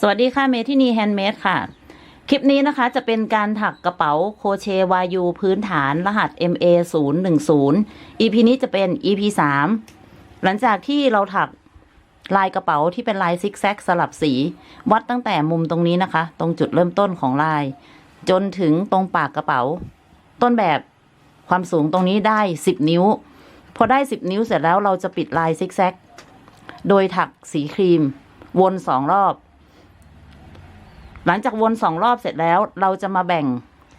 สวัสดีค่ะเมทินีแฮนด์เมดค่ะ คลิปนี้นะคะจะเป็นการถักกระเป๋าโคเชวายูพื้นฐานรหัส MA 0 1 0 EP นี้จะเป็น EP 3 หลังจากที่เราถักลายกระเป๋าที่เป็นลายซิกแซกสลับสี วัดตั้งแต่มุมตรงนี้นะคะ ตรงจุดเริ่มต้นของลาย จนถึงตรงปากกระเป๋า ต้นแบบความสูงตรงนี้ได้ 10 นิ้ว พอได้ 10 นิ้วเสร็จแล้วเราจะปิดลายซิกแซกโดยถักสีครีม วนสองรอบ หลังจากวนสองรอบเสร็จแล้ว เราจะมาแบ่ง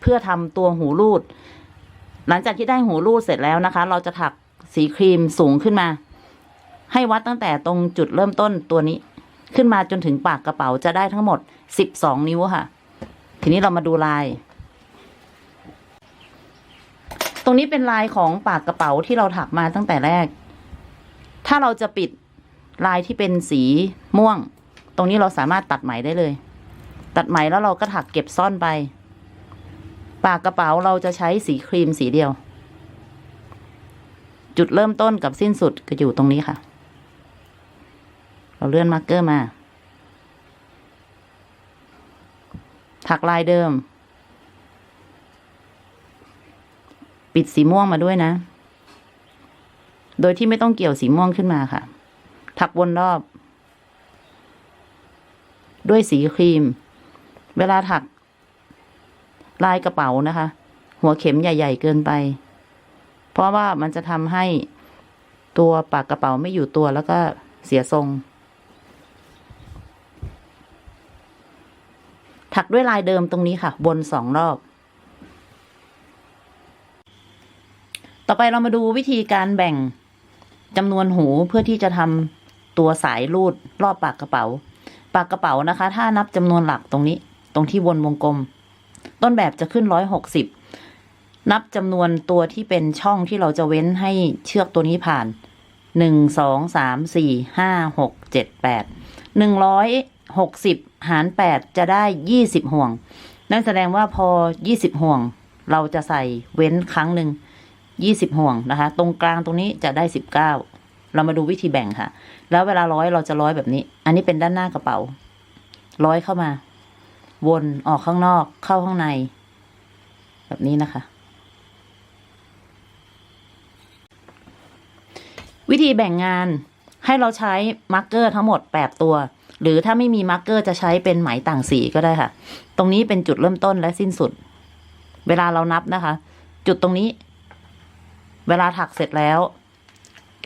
เพื่อทำตัวหูรูด หลังจากที่ได้หูรูดเสร็จแล้วนะคะ เราจะถักสีครีมสูงขึ้นมา ให้วัดตั้งแต่ตรงจุดเริ่มต้นตัวนี้ ขึ้นมาจนถึงปากกระเป๋าจะได้ทั้งหมดสิบสองนิ้วค่ะ ทีนี้เรามาดูลาย ตรงนี้เป็นลายของปากกระเป๋าที่เราถักมาตั้งแต่แรก ถ้าเราจะปิดลายที่เป็นสีม่วง ตรงนี้เราสามารถตัดไหมได้เลย ตัดไหมแล้วเราก็ถักเก็บซ่อนไป ปากกระเป๋าเราจะใช้สีครีมสีเดียว จุดเริ่มต้นกับสิ้นสุดก็อยู่ตรงนี้ค่ะ เราเลื่อนมาร์กเกอร์มา ถักลายเดิม ปิดสีม่วงมาด้วยนะ โดยที่ไม่ต้องเกี่ยวสีม่วงขึ้นมาค่ะ ถักวนรอบด้วยสีครีม เวลาถักลายกระเป๋านะคะ หัวเข็มใหญ่ ๆ เกินไป เพราะว่ามันจะทำให้ตัวปากกระเป๋าไม่อยู่ตัวแล้วก็เสียทรง ถักด้วยลายเดิมตรงนี้ค่ะ บนสองรอบ ต่อไปเรามาดูวิธีการแบ่งจำนวนหูเพื่อที่จะทำตัวสายรูดรอบปากกระเป๋า ปากกระเป๋านะคะ ถ้านับจำนวนหลักตรงนี้ ตรงที่วนวงกลม ต้นแบบจะขึ้นร้อยหกสิบนับจำนวนตัวที่เป็นช่องที่เราจะเว้นให้เชือกตัวนี้ผ่านหนึ่งสองสามสี่ห้าหกเจ็ดแปดหนึ่งร้อยหกสิบหารแปดจะได้ยี่สิบห่วง นั่นแสดงว่าพอยี่สิบห่วง เราจะใส่เว้นครั้งหนึ่งยี่สิบห่วงนะคะ ตรงกลางตรงนี้จะได้สิบเก้าเรามาดูวิธีแบ่งค่ะ แล้วเวลาร้อยเราจะร้อยแบบนี้ อันนี้เป็นด้านหน้ากระเป๋า ร้อยเข้ามา วนออกข้างนอกเข้าข้างใน แบบนี้นะคะ วิธีแบ่งงานให้เราใช้มาร์กเกอร์ทั้งหมด 8 ตัว หรือถ้าไม่มีมาร์กเกอร์จะใช้เป็นไหมต่างสีก็ได้ค่ะ ตรงนี้เป็นจุดเริ่มต้นและสิ้นสุด เวลาเรานับนะคะ จุดตรงนี้ เวลาถักเสร็จแล้ว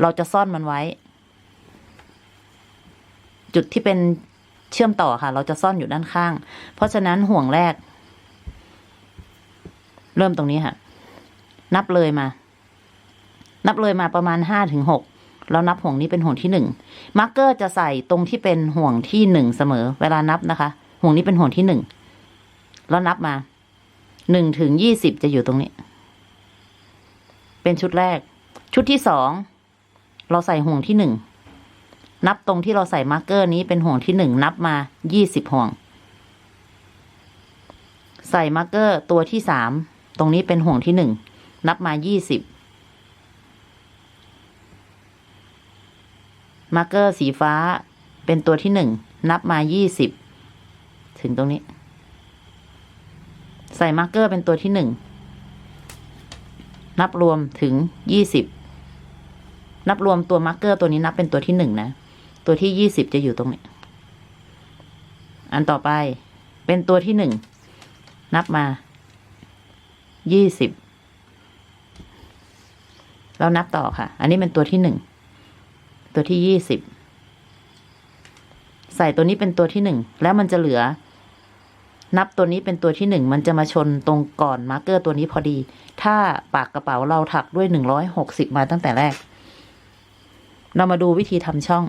เราจะซ่อนมันไว้ จุดที่เป็น เชื่อมต่อค่ะ เราจะซ่อนอยู่ด้านข้าง เพราะฉะนั้นห่วงแรก เริ่มตรงนี้ค่ะ นับเลยมา นับเลยมาประมาณห้าถึงหกแล้วนับห่วงนี้เป็นห่วงที่หนึ่งมาร์กเกอร์จะใส่ตรงที่เป็นห่วงที่หนึ่งเสมอ เวลานับนะคะ ห่วงนี้เป็นห่วงที่หนึ่งแล้วนับมาหนึ่งถึงยี่สิบจะอยู่ตรงนี้ เป็นชุดแรก ชุดที่สองเราใส่ห่วงที่หนึ่ง นับตรงที่เราใส่มาร์กเกอร์นี้เป็นห่วงที่หนึ่งนับมายี่สิบห่วง ใส่มาร์กเกอร์ตัวที่สามตรงนี้เป็นห่วงที่หนึ่งนับมายี่สิบมาร์กเกอร์สีฟ้าเป็นตัวที่หนึ่งนับมายี่สิบถึงตรงนี้ ใส่มาร์กเกอร์เป็นตัวที่หนึ่งนับรวมถึงยี่สิบนับรวมตัวมาร์กเกอร์ตัวนี้นับเป็นตัวที่หนึ่งนะ ตัวที่ยี่สิบจะอยู่ตรงนี้ อันต่อไปเป็นตัวที่หนึ่ง นับมา ยี่สิบแล้วนับต่อค่ะ อันนี้เป็นตัวที่หนึ่ง ตัวที่ยี่สิบ ใส่ตัวนี้เป็นตัวที่หนึ่ง แล้วมันจะเหลือ นับตัวนี้เป็นตัวที่หนึ่ง มันจะมาชนตรงก่อนมาร์เกอร์ตัวนี้พอดี ถ้าปากกระเป๋าเราถักด้วยหนึ่งร้อยหกสิบมาตั้งแต่แรก เรามาดูวิธีทำช่อง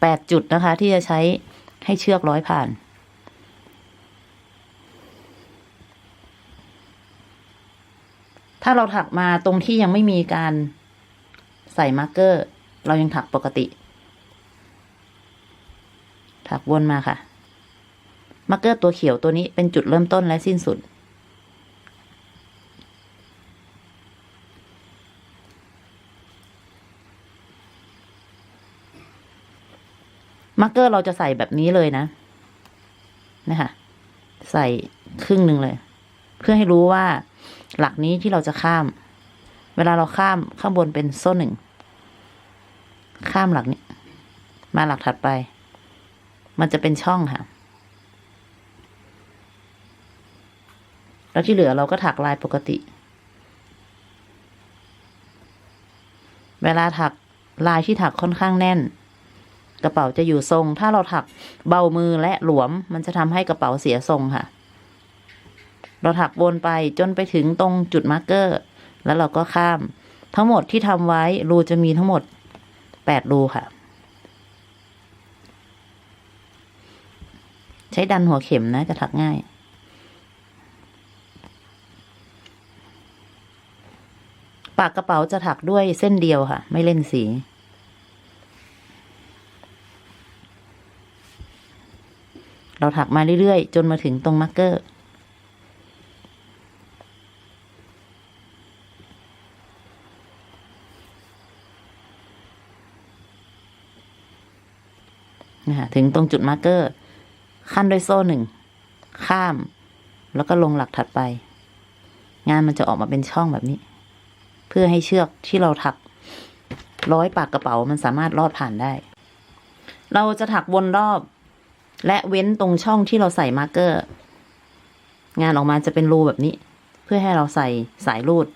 แปดจุดนะคะ ที่จะใช้ให้เชือกร้อยผ่าน ถ้าเราถักมาตรงที่ยังไม่มีการใส่มาร์กเกอร์ เรายังถักปกติ ถักวนมาค่ะ มาร์กเกอร์ตัวเขียวตัวนี้เป็นจุดเริ่มต้นและสิ้นสุด ร์กเกอร์เราจะใส่แบบนี้เลยนะนะคะใส่ครึ่งหนึ่งเลย เพื่อให้รู้ว่าหลักนี้ที่เราจะข้าม เวลาเราข้ามข้างบนเป็นโซ่หนึ่งข้ามหลักนี้ มาหลักถัดไป มันจะเป็นช่องค่ะ แล้วที่เหลือเราก็ถักลายปกติ เวลาถักลายที่ถักค่อนข้างแน่น กระเป๋าจะอยู่ทรง ถ้าเราถักเบามือและหลวม มันจะทำให้กระเป๋าเสียทรงค่ะ เราถักวนไปจนไปถึงตรงจุดมาร์กเกอร์ แล้วเราก็ข้าม ทั้งหมดที่ทำไว้รูจะมีทั้งหมดแปดรูค่ะ ใช้ดันหัวเข็มนะจะถักง่ายปากกระเป๋าจะถักด้วยเส้นเดียวค่ะ ไม่เล่นสี เราถักมาเรื่อยๆ จนมาถึงตรงมาร์กเกอร์ นะคะถึงตรงจุดมาร์กเกอร์ ขั้นด้วยโซ่หนึ่ง ข้าม แล้วก็ลงหลักถัดไป งานมันจะออกมาเป็นช่องแบบนี้ เพื่อให้เชือกที่เราถักร้อยปากกระเป๋ามันสามารถลอดผ่านได้ เราจะถักวนรอบ และเว้นตรงช่องที่เราใส่มาร์กเกอร์ งานออกมาจะเป็นรูแบบนี้ เพื่อให้เราใส่สายรูด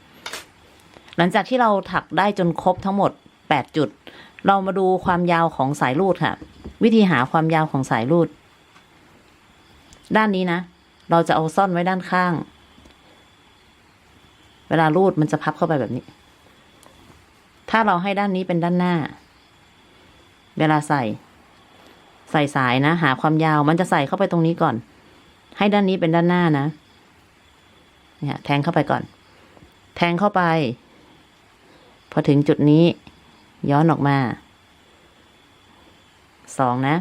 หลังจากที่เราถักได้จนครบทั้งหมด 8 จุด เรามาดูความยาวของสายรูดค่ะ วิธีหาความยาวของสายรูด ด้านนี้นะ เราจะเอาซ่อนไว้ด้านข้าง เวลารูดมันจะพับเข้าไปแบบนี้ ถ้าเราให้ด้านนี้เป็นด้านหน้า เวลาใส่ ใส่สายนะ หาความยาวมันจะใส่เข้าไปตรงนี้ก่อน ให้ด้านนี้เป็นด้านหน้านะ เนี่ย แทงเข้าไปก่อน แทงเข้าไป พอถึงจุดนี้ ย้อนออกมาสองนะ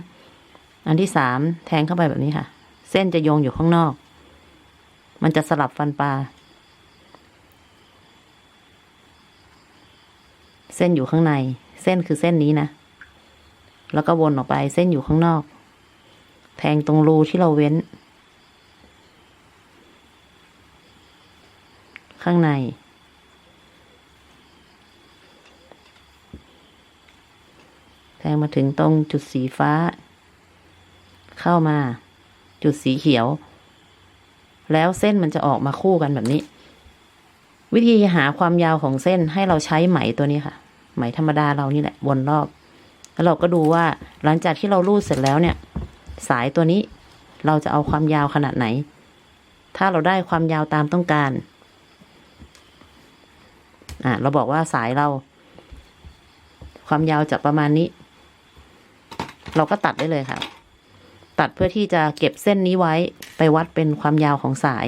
อันที่สามแทงเข้าไปแบบนี้ค่ะ เส้นจะโยงอยู่ข้างนอก มันจะสลับฟันปลา เส้นอยู่ข้างใน เส้นคือเส้นนี้นะ แล้วก็วนออกไปเส้นอยู่ข้างนอก แทงตรงรูที่เราเว้น ข้างใน แทงมาถึงตรงจุดสีฟ้า เข้ามา จุดสีเขียว แล้วเส้นมันจะออกมาคู่กันแบบนี้ วิธีหาความยาวของเส้นให้เราใช้ไหมตัวนี้ค่ะ ไหมธรรมดาเรานี่แหละวนรอบ แล้วเราก็ดูว่าหลังจากที่เรารูดเสร็จแล้วเนี่ย สายตัวนี้เราจะเอาความยาวขนาดไหน ถ้าเราได้ความยาวตามต้องการอะเราบอกว่าสายเรา ความยาวจะประมาณนี้ เราก็ตัดได้เลยค่ะ ตัดเพื่อที่จะเก็บเส้นนี้ไว้ไปวัดเป็นความยาวของสาย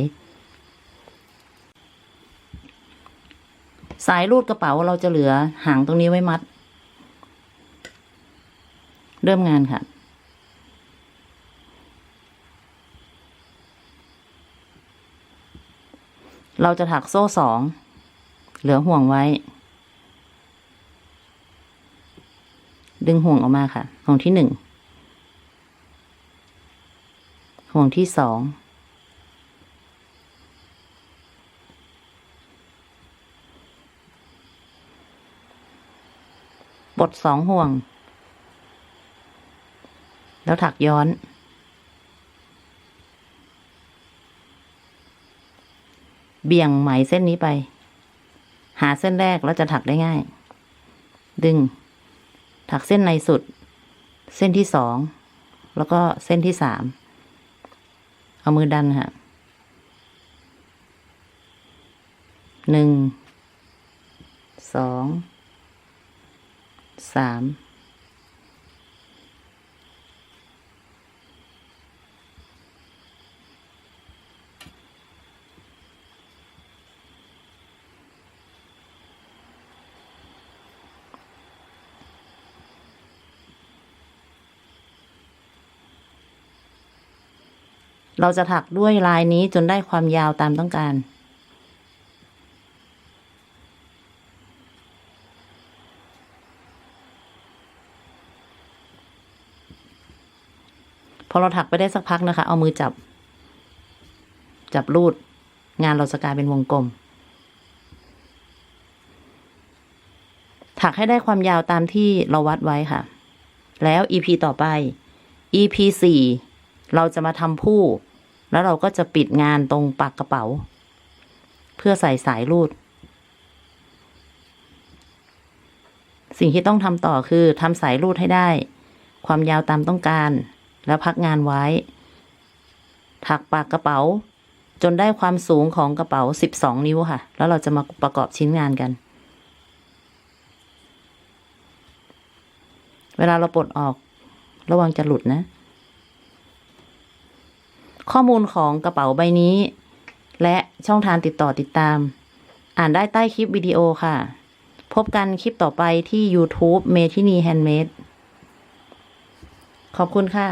สายรูดกระเป๋าเราจะเหลือหางตรงนี้ไว้มัด เริ่มงานค่ะ เราจะถักโซ่สอง เหลือห่วงไว้ ดึงห่วงออกมาค่ะ ห่วงที่หนึ่ง ห่วงที่สองบทสองห่วง แล้วถักย้อน เบี่ยงไหมเส้นนี้ไป หาเส้นแรกแล้วจะถักได้ง่าย ดึง ถักเส้นในสุด เส้นที่สอง แล้วก็เส้นที่สาม เอามือดันค่ะ หนึ่ง สอง สาม เราจะถักด้วยลายนี้จนได้ความยาวตามต้องการ พอเราถักไปได้สักพักนะคะ เอามือจับ จับรูด งานเราจะกลายเป็นวงกลม ถักให้ได้ความยาวตามที่เราวัดไว้ค่ะ แล้ว EP ต่อไป EP สี่เราจะมาทำผู้ แล้วเราก็จะปิดงานตรงปากกระเป๋า เพื่อใส่สายรูด สิ่งที่ต้องทำต่อคือทำสายรูดให้ได้ ความยาวตามต้องการ แล้วพักงานไว้ ถักปากกระเป๋า จนได้ความสูงของกระเป๋า 12 นิ้วค่ะ แล้วเราจะมาประกอบชิ้นงานกันเวลาเราปลดออก ระวังจะหลุดนะ ข้อมูลของกระเป๋าใบนี้ และช่องทางติดต่อติดตาม อ่านได้ใต้คลิปวิดีโอค่ะ พบกันคลิปต่อไปที่ YouTube เมทินีแฮนด์เมดขอบคุณค่ะ